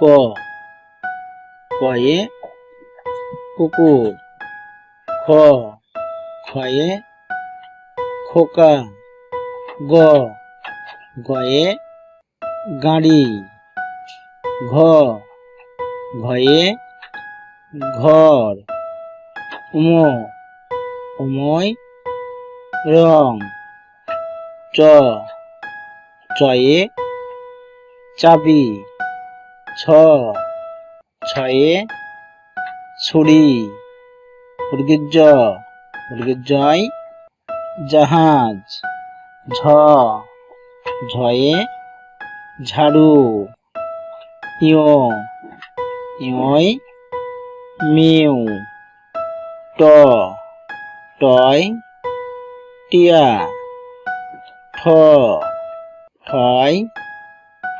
ক। কয়ে কুকুর খ খয়ে খোকা গ। গয়ে গাড়ি। ঘ। ঘয়ে ঘর উম। উময় রং চ। চয়ে চাবি। ছ, ছয়ে ছুরি মুরগির জ মুরগির জয় জাহাজ। ঝ, ঝয়ে ঝাড়ু, ইয় ইয়ই মিউ ট, টয়, টিয়া, ঠ, ঠয়,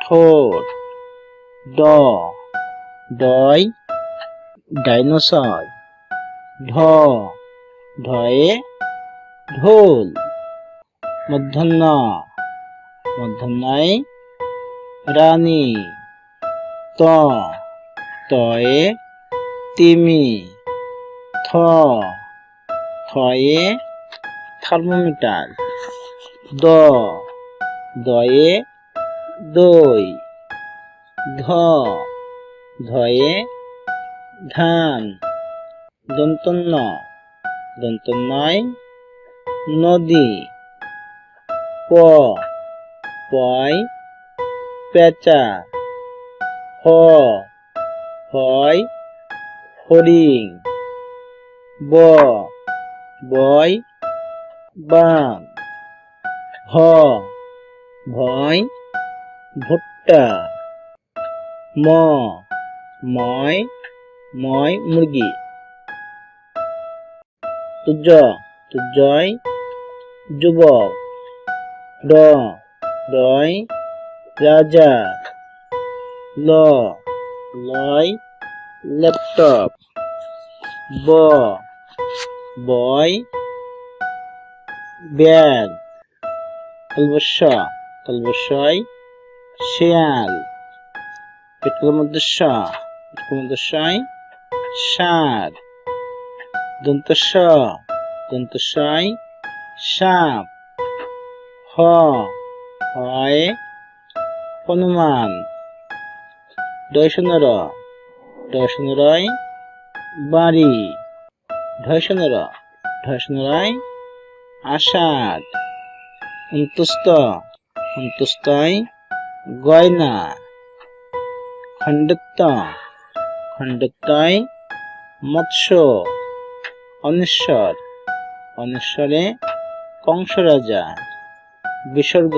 ঠোঁট। ড ডয় ডাইনোসর। ঢ ঢয়ে ঢোল। মধ্যাহ্ন। মধ্যাহ্নয়, রানী। ত। তয়ে, তিমি। থ। থয়ে, থার্মোমিটার। দ। দয়ে, দই। ধ, ধয়ে ধান, দন্তন্য দন্তন্যয় নদী, প, পয়, পেঁচা, হ, হয়, হরিণ, ব, বয়, বাম, হ, ভয়, ভুট্টা। ম, ময় ময়, মুরগি। তুজ তুজয় যুবক। র, রয়, রাজা। ল, লয়, ল্যাপটপ। ব, বয়, ব্যাগ। তলবস্য তলবস্যয় শেয়াল। পেটকের মধ্যে স পেটকের মধ্যে সয় সার। দন্তস্ব দন্তস্বয় সাপ। হ, হয় হনুমান। দর্শনর দর্শনরয় বাড়ি। ঢয়সনর ঢয়সনরয় আষাঢ়। অন্তুস্ত অন্তুস্তয় গয়না। খণ্ডত্ব খণ্ডতায় মৎস্য অনেশ্বর অনেশ্বরে কংস রাজা বিসর্গ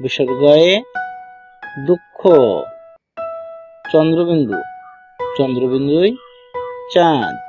বিসর্গয়ে দুঃখ। চন্দ্রবিন্দু চন্দ্রবিন্দুই চাঁদ।